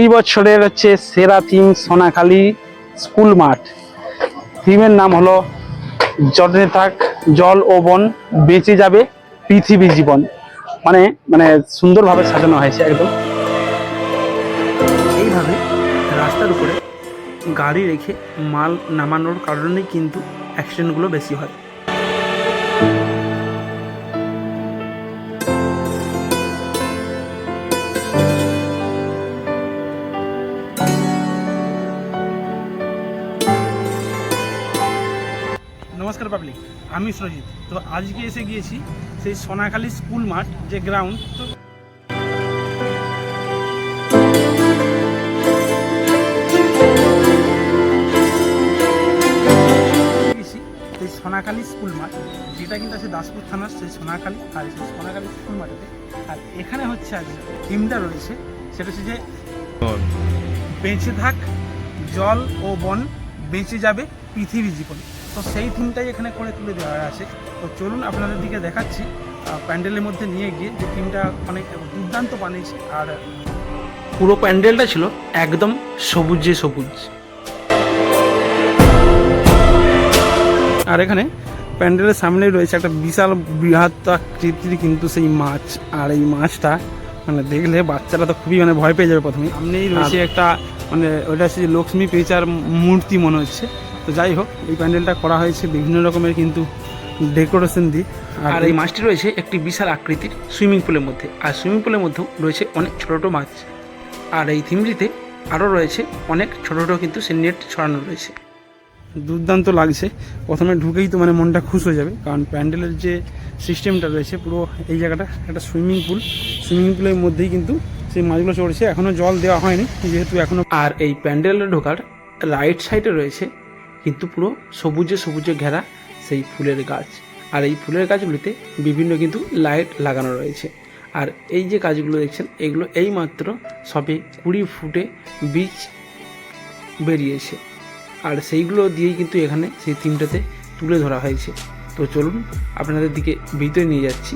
এই বছরের হচ্ছে সেরা থিম সোনাখালী স্কুল মাঠ। থিমের নাম হলো জলে থাক জল ও বন বেঁচে যাবে পৃথিবী জীবন। মানে মানে সুন্দরভাবে সাজানো হয়েছে একদম। এইভাবে রাস্তার উপরে গাড়ি রেখে মাল নামানোর কারণেই কিন্তু অ্যাক্সিডেন্টগুলো বেশি হয়। নমস্কার পাবলিক আমি সজিত তো আজকে এসে গিয়েছি সেই সোনাখালী স্কুল মাঠ যে গ্রাউন্ড তো সেই সোনাখালী স্কুল মাঠ যেটা কিন্তু আছে দাসপুর থানার সেই সোনাখালী আর সেই সোনাখালী স্কুল মাঠেতে। আর এখানে হচ্ছে আজ থিমটা রয়েছে সেটা হচ্ছে যে বেঁচে থাক জল ও বন বেঁচে যাবে পৃথিবী জীবন। তো সেই থিমটাই এখানে করে তুলে দেওয়া আছে। তো চলুন আপনাদের দিকে দেখাচ্ছি। প্যান্ডেলের মধ্যে নিয়ে গিয়ে যে থিমটা অনেক দুর্দান্ত বানিয়েছে আর পুরো প্যান্ডেলটা ছিল একদম সবুজে সবুজ। আর এখানে প্যান্ডেলের সামনেই রয়েছে একটা বিশাল বৃহৎ আকৃতির কিন্তু সেই মাছ। আর এই মাছটা মানে দেখলে বাচ্চারা তো খুবই মানে ভয় পেয়ে যাবে প্রথমে। সামনেই রয়েছে একটা মানে ওটা হচ্ছে লক্ষ্মী পেঁচার মূর্তি মনে হচ্ছে। তো যাই হোক এই প্যান্ডেলটা করা হয়েছে বিভিন্ন রকমের কিন্তু ডেকোরেশন দিয়ে। আর এই মাছটি রয়েছে একটি বিশাল আকৃতির সুইমিং পুলের মধ্যে। আর সুইমিং পুলের মধ্যেও রয়েছে অনেক ছোটো ছোটো মাছ। আর এই থিমটিতে আরও রয়েছে অনেক ছোটো ছোটো কিন্তু সে নেট ছড়ানো রয়েছে। দুর্দান্ত লাগছে। প্রথমে ঢুকেই তো মানে মনটা খুশ হয়ে যাবে কারণ প্যান্ডেলের যে সিস্টেমটা রয়েছে পুরো এই জায়গাটা একটা সুইমিং পুল। সুইমিং পুলের মধ্যেই কিন্তু সেই মাছগুলো চড়ছে। এখনও জল দেওয়া হয়নি যেহেতু এখনও আর এই প্যান্ডেলে ঢোকার রাইট সাইডে রয়েছে কিন্তু পুরো সবুজে সবুজে ঘেরা সেই ফুলের গাছ। আর এই ফুলের গাছগুলিতে বিভিন্ন কিন্তু লাইট লাগানো রয়েছে। আর এই যে গাছগুলো দেখছেন, এগুলো এইমাত্র সবে কুড়ি ফুটে বীজ বেরিয়েছে। আর সেইগুলো দিয়েই কিন্তু এখানে সেই থিমটাতে তুলে ধরা হয়েছে। তো চলুন আপনাদের দিকে ভিতরে নিয়ে যাচ্ছি।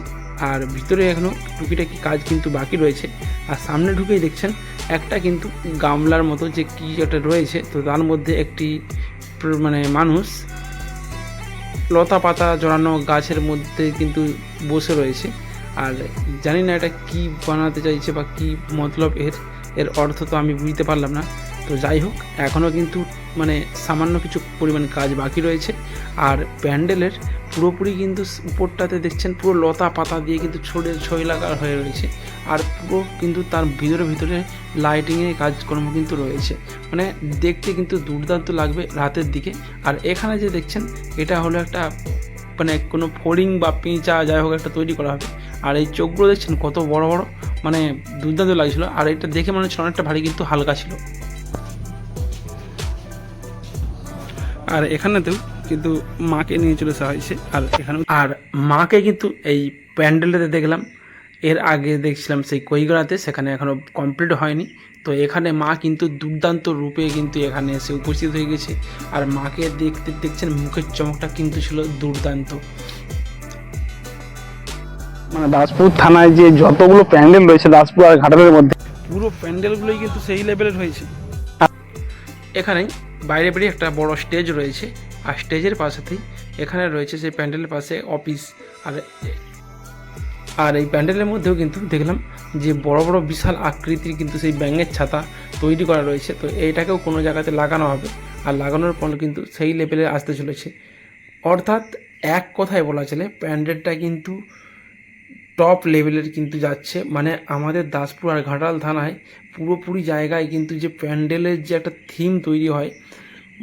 আর ভিতরে এখনও টুকিটাকি কাজ কিন্তু বাকি রয়েছে। আর সামনে ঢুকেই দেখছেন, একটা কিন্তু গামলার মতো যে কী একটা রয়েছে, তো তার মধ্যে একটি মানে মানুষ লতা পাতা জড়ানো গাছের মধ্যে কিন্তু বসে রয়েছে। আর জানি না এটা কি বানাতে চাইছে বা কি মতলব এর এর অর্থ তো আমি বুঝতে পারলাম না। তো যাই হোক, এখনও কিন্তু মানে সামান্য কিছু পরিমাণ কাজ বাকি রয়েছে। আর প্যান্ডেলের পুরোপুরি কিন্তু উপরটাতে দেখছেন পুরো লতা পাতা দিয়ে কিন্তু ছড়ে ছয় লাগা হয়ে রয়েছে। আর পুরো কিন্তু তার ভিতরে ভিতরে লাইটিংয়ের কাজকর্ম কিন্তু রয়েছে। মানে দেখতে কিন্তু দুর্দান্ত লাগবে রাতের দিকে। আর এখানে যে দেখছেন, এটা হলো একটা মানে কোনো ফড়িং বা পেঁচা যাই হোক একটা তৈরি করা হবে। আর এই চোখগুলো দেখছেন কত বড় বড় মানে দুর্দান্ত লাগছিল। আর এটা দেখে মনে হচ্ছে অনেকটা ভারী কিন্তু হালকা ছিল। আর এখানেতেও কিন্তু মাকে নিয়ে চলে আসা হয়েছে। আর এখানে আর মাকে কিন্তু এই প্যান্ডেলটাতে দেখলাম। এর আগে দেখছিলাম সেই কৈগড়াতে সেখানে এখনও কমপ্লিট হয়নি। তো এখানে মা কিন্তু দুর্দান্ত রূপে কিন্তু এখানে এসে উপস্থিত হয়ে গেছে। আর মাকে দেখতে দেখছেন মুখের চমকটা কিন্তু ছিল দুর্দান্ত। মানে দাসপুর থানায় যে যতগুলো প্যান্ডেল রয়েছে দাসপুর আর ঘাটালের মধ্যে। পুরো প্যান্ডেলগুলোই কিন্তু সেই লেভেলের হয়েছে। এখানে বাইরে বেরিয়ে একটা বড় স্টেজ রয়েছে। আর স্টেজের পাশেতেই এখানে রয়েছে সেই প্যান্ডেলের পাশে অফিস। আর আর এই প্যান্ডেলের মধ্যেও কিন্তু দেখলাম যে বড় বড় বিশাল আকৃতির কিন্তু সেই ব্যাঙের ছাতা তৈরি করা রয়েছে। তো এইটাকেও কোনো জায়গাতে লাগানো হবে। আর লাগানোর পর কিন্তু সেই লেভেলে আসতে চলেছে। অর্থাৎ এক কথায় বলা চলে, প্যান্ডেলটা কিন্তু টপ লেভেলের কিন্তু যাচ্ছে। মানে আমাদের দাসপুর আর ঘাটাল থানায় পুরোপুরি জায়গায় কিন্তু যে প্যান্ডেলের যে একটা থিম তৈরি হয়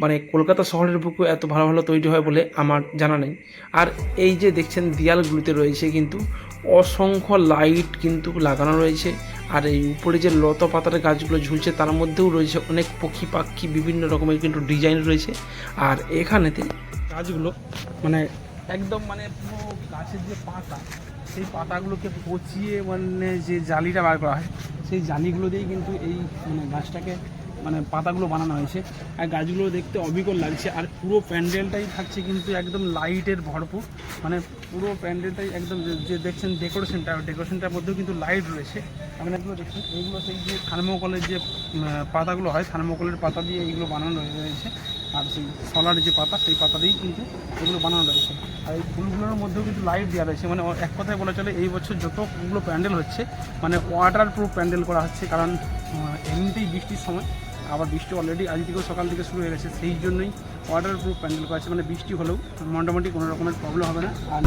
মানে কলকাতা শহরের বুকে এত ভালো ভালো তৈরি হয় বলে আমার জানা নেই। আর এই যে দেখছেন দেয়ালগুলিতে রয়েছে কিন্তু অসংখ্য লাইট কিন্তু লাগানো রয়েছে। আর এই উপরে যে লতা পাতার গাছগুলো ঝুলছে তার মধ্যেও রয়েছে অনেক পক্ষী পাখি বিভিন্ন রকমের কিন্তু ডিজাইন রয়েছে। আর এখানেতে গাছগুলো মানে একদম মানে পুরো গাছের যে পাতা, সেই পাতাগুলোকে পচিয়ে মানে যে জালিটা বার করা হয়, সেই জালিগুলো দিয়েই কিন্তু এই মানে গাছটাকে মানে পাতাগুলো বানানো হয়েছে। আর গাছগুলো দেখতে অবিকল লাগছে, আর পুরো প্যান্ডেলটাই থাকছে কিন্তু একদম লাইটের ভরপুর। মানে পুরো প্যান্ডেলটাই একদম যে- দেখছেন ডেকোরেশনটা, ডেকোরেশনটার মধ্যেও কিন্তু লাইট রয়েছে। আপনি এগুলো দেখুন এইগুলো সেই যে থার্মোকলের যে পাতাগুলো হয়, থার্মোকলের পাতা দিয়ে এইগুলো বানানো রয়েছে। আর সেই সলার যে পাতা, সেই পাতা দিয়েই কিন্তু এগুলো বানানো রয়েছে। আর এই ফুলগুলোর মধ্যেও কিন্তু লাইট দেওয়া রয়েছে। মানে এক কথায় বলা চলে, এই বছর যতগুলো প্যান্ডেল হচ্ছে মানে ওয়াটার প্রুফ প্যান্ডেল করা হচ্ছে, কারণ এমনিতেই বৃষ্টির সময়, আবার বৃষ্টি অলরেডি আজ থেকেও সকাল থেকে শুরু হয়ে গেছে, সেই জন্যই ওয়াটার প্রুফ প্যান্ডেল করা আছে মানে বৃষ্টি হলেও মোটামুটি কোনো রকমের প্রবলেম হবে না। আর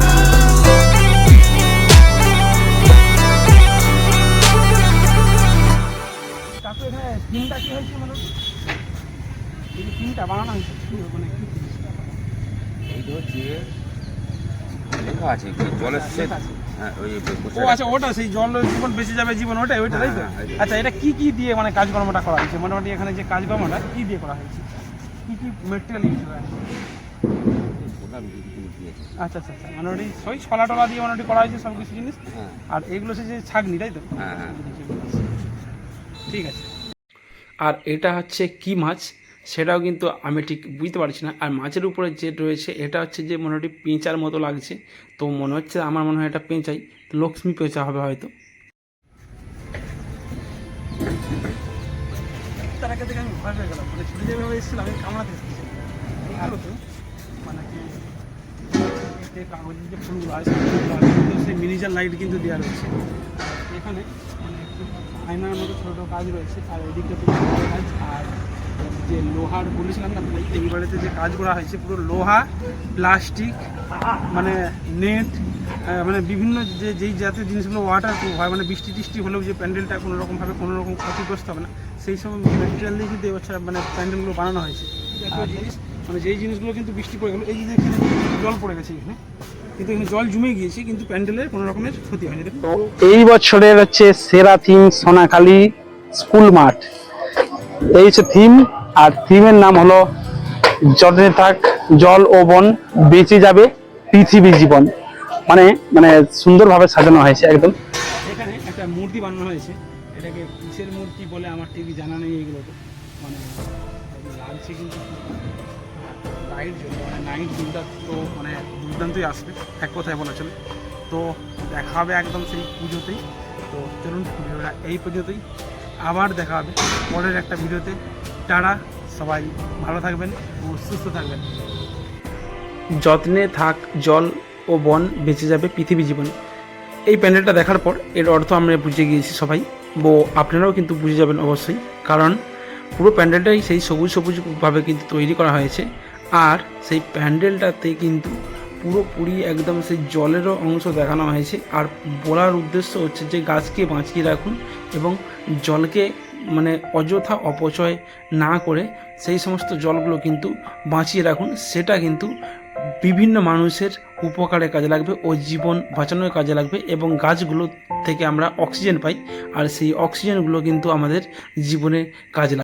কাকু এখানে হয়েছে থিমটা বানানো হয়েছে। মানে কি theme? হচ্ছে লেখা আছে জলের সেচ। লেখা আছে। হ্যাঁ ওই ও আচ্ছা ওটা সেই জল জীবন বেঁচে যাবে জীবন ওটাই ওইটা তাই তো? হ্যাঁ, হ্যাঁ, আচ্ছা এটা কি কি দিয়ে মানে কাজকর্মটা করা হয়েছে? মোটামুটি এখানে যে কাজকর্মটা কি দিয়ে করা হয়েছে? কি কি মেটেরিয়াল ইউজ করা হয়েছে? আচ্ছা আচ্ছা আচ্ছা মোটামুটি ওই ছলা টলা দিয়ে মোটামুটি করা হয়েছে সব কিছু জিনিস? হ্যাঁ। আর এগুলো হচ্ছে যে ছাগনি তাই তো? হ্যাঁ, হ্যাঁ। ঠিক আছে। আর এটা হচ্ছে কি মাছ? সেটাও কিন্তু আমি ঠিক বুঝতে পারছি না। আর মাছের উপরে যে রয়েছে, এটা হচ্ছে যে মোটামুটি পেঁচার মতো লাগছে। তো মনে হচ্ছে আমার মনে হয় এটা পেঁচাই। লক্ষ্মী পেঁচা হবে হয়তো। তার থেকে আমি ভয় মানে কামড়াতে মানে লাইট কিন্তু দেওয়া রয়েছে। এখানে মানে আয়নার মতো ছোটো কাজ রয়েছে আর তো কাজ, আর যে লোহার বলেছিলাম না এই বাড়িতে যে কাজ করা হয়েছে পুরো লোহা প্লাস্টিক মানে নেট মানে বিভিন্ন যে যেই জাতীয় জিনিসগুলো ওয়াটার প্রুফ হয় মানে বৃষ্টি টিষ্টি হলেও যে প্যান্ডেলটা কোনো রকমভাবে কোনো রকম ক্ষতিগ্রস্ত হবে না সেই সব ম্যাটেরিয়াল দিয়ে কিন্তু এবছর মানে প্যান্ডেলগুলো বানানো হয়েছে। জিনিস? মানে যেই জিনিসগুলো কিন্তু বৃষ্টি পড়ে গেলো এই যে এখানে জল পড়ে গেছে এখানে কিন্তু এখানে জল জমে গিয়েছে কিন্তু প্যান্ডেলের কোনো রকমের ক্ষতি হয়নি। দেখুন এই বছরের হচ্ছে সেরা থিম সোনাখালী স্কুল মাঠ। এই হচ্ছে থিম আর থিমের নাম হলো জলে থাক জল ও বন বেঁচে যাবে পৃথিবী জীবন। মানে মানে সুন্দরভাবে সাজানো হয়েছে একদম। এখানে একটা মূর্তি বানানো হয়েছে। এটাকে কিসের মূর্তি বলে আমার ঠিক জানা নেই এগুলোতে। মানে লাগছে কিন্তু জ্বলবে মানে নাইট ভিউটা তো মানে দুর্দান্তই আসবে, এক কথায় বলা চলে। তো দেখা হবে একদম সেই পুজোতেই। তো চলুন এই পর্যন্তই। আবার দেখা হবে পরের একটা ভিডিওতে। তারা সবাই ভালো থাকবেন ও সুস্থ থাকবেন। যত্নে থাক, জল ও বন বেঁচে যাবে পৃথিবী জীবন। এই প্যান্ডেলটা দেখার পর, এর অর্থ আমরা বুঝে গিয়েছি সবাই। ও আপনারাও কিন্তু বুঝে যাবেন অবশ্যই, কারণ পুরো প্যান্ডেলটাই সেই সবুজ সবুজভাবে কিন্তু তৈরি করা হয়েছে। আর সেই প্যান্ডেলটাতে কিন্তু পুরোপুরি একদম সেই জলেরও অংশ দেখানো হয়েছে। আর বলার উদ্দেশ্য হচ্ছে যে গাছকে বাঁচিয়ে রাখুন এবং জলকে মানে অযথা অপচয় না করে সেই সমস্ত জলগুলো কিন্তু বাঁচিয়ে রাখুন। সেটা কিন্তু বিভিন্ন মানুষের উপকারে কাজে লাগবে ও জীবন বাঁচানোর কাজে লাগবে এবং গাছগুলো থেকে আমরা অক্সিজেন পাই। আর সেই অক্সিজেনগুলো কিন্তু আমাদের জীবনে কাজে লাগবে